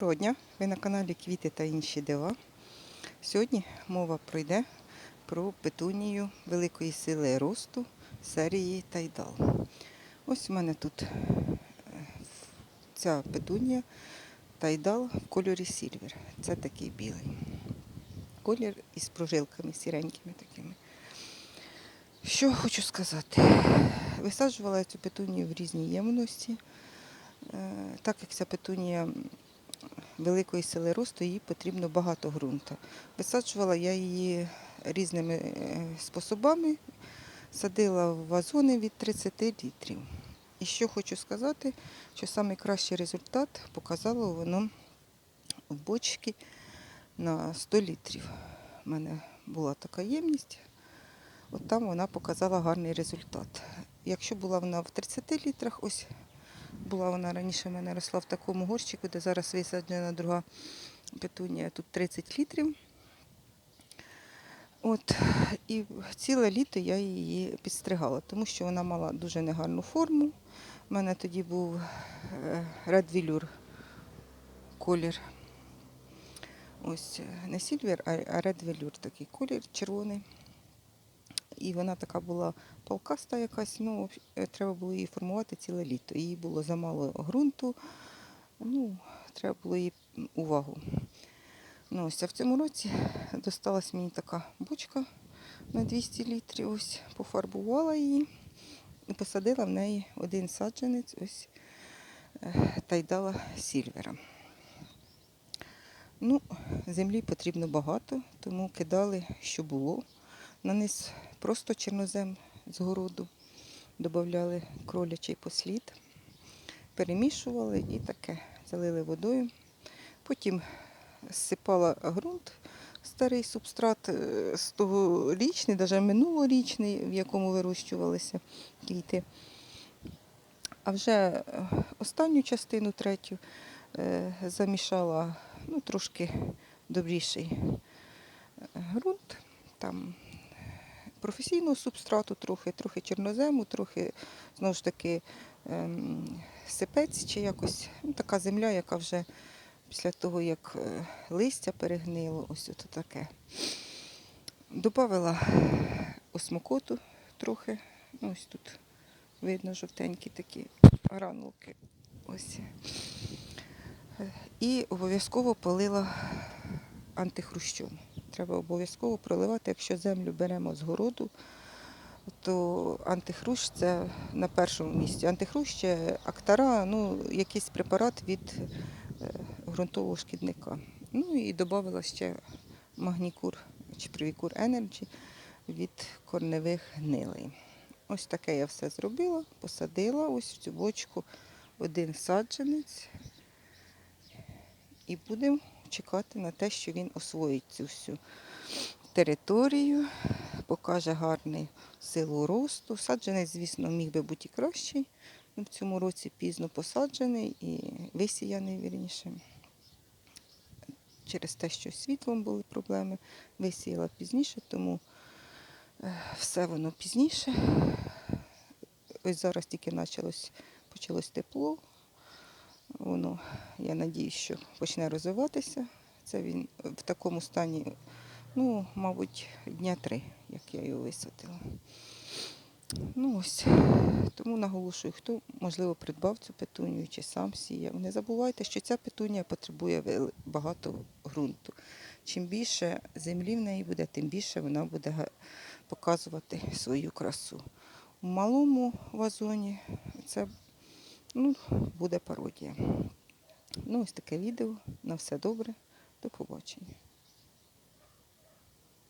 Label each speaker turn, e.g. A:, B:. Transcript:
A: Доброго дня! Ви на каналі Квіти та інші дива. Сьогодні мова пройде про петунію великої сили росту серії Тайдал. Ось у мене тут е, ця петунія Тайдал в кольорі сільвер. Це такий білий. Колір із прожилками сіренькими такими. Що хочу сказати? Висаджувала цю петунію в різній ємності. Е, Так як ця петунія великої сили росту, їй потрібно багато ґрунту. Висаджувала я її різними е, способами, садила в вазони від 30 літрів. І що хочу сказати, що найкращий результат показало воно в бочці на 100 літрів. У мене була така ємність, от там вона показала гарний результат. Якщо була вона в 30 літрах, ось була вона раніше в мене росла в такому горщику, де зараз висаджена друга петунія, тут 30 літрів. От, і ціле літо я її підстригала, тому що вона мала дуже негарну форму. У мене тоді був е, колір. Ось не сільвер, а а такий колір червоний. І вона така була палкаста якась, ну, е, треба було її формувати ціле літо. Їй було замало ґрунту, ну, треба було їй увагу. Ну, ось, а в цьому році досталась мені така бочка на 200 літрів. Ось пофарбувала її і посадила в неї один саджанець, ось е, тайдала сільвера. Ну, землі потрібно багато, тому кидали, що було. На низ просто чорнозем з городу, додавали кролячий послід, перемішували і таке залили водою. Потім зсипала ґрунт, старий субстрат е, з тогорічний, навіть минулорічний, в якому вирощувалися квіти. А вже е, останню частину, третю, е, замішала ну, трошки добріший ґрунт. Там професійного субстрату, трохи, трохи чорнозему, трохи знову ж таки ем, сипець чи якось ну, така земля, яка вже після того, як е, листя перегнило, ось ото таке. Добавила осмокоту трохи. Ну, ось тут видно жовтенькі такі гранулки. Ось. Е, І обов'язково полила антихрущом. Треба обов'язково проливати, якщо землю беремо з городу, то антихрущ це на першому місці. Антихрущ актара, ну, якийсь препарат від е, ґрунтового шкідника. Ну і додала ще магнікур чи привікур Energy від корневих гнилей. Ось таке я все зробила, посадила ось в цю бочку один саджанець і будемо чекати на те, що він освоїть цю всю територію, покаже гарний силу росту. Саджанець, звісно, міг би бути і кращий. Ну, В цьому році пізно посаджений і висіяний вірніше. Через те, що світлом були проблеми, висіяла пізніше, тому е, все воно пізніше. Ось зараз тільки почалось, почалось тепло. Воно, я надію, що почне розвиватися. Це він в такому стані, ну, мабуть, дня три, як я його висадила. Ну ось, тому наголошую, хто, можливо, придбав цю петунію чи сам сіяв. Не забувайте, що ця петунія потребує багато ґрунту. Чим більше землі в неї буде, тим більше вона буде показувати свою красу. У малому вазоні це ну, буде пародія. Ну, ось таке відео. На все добре. До побачення.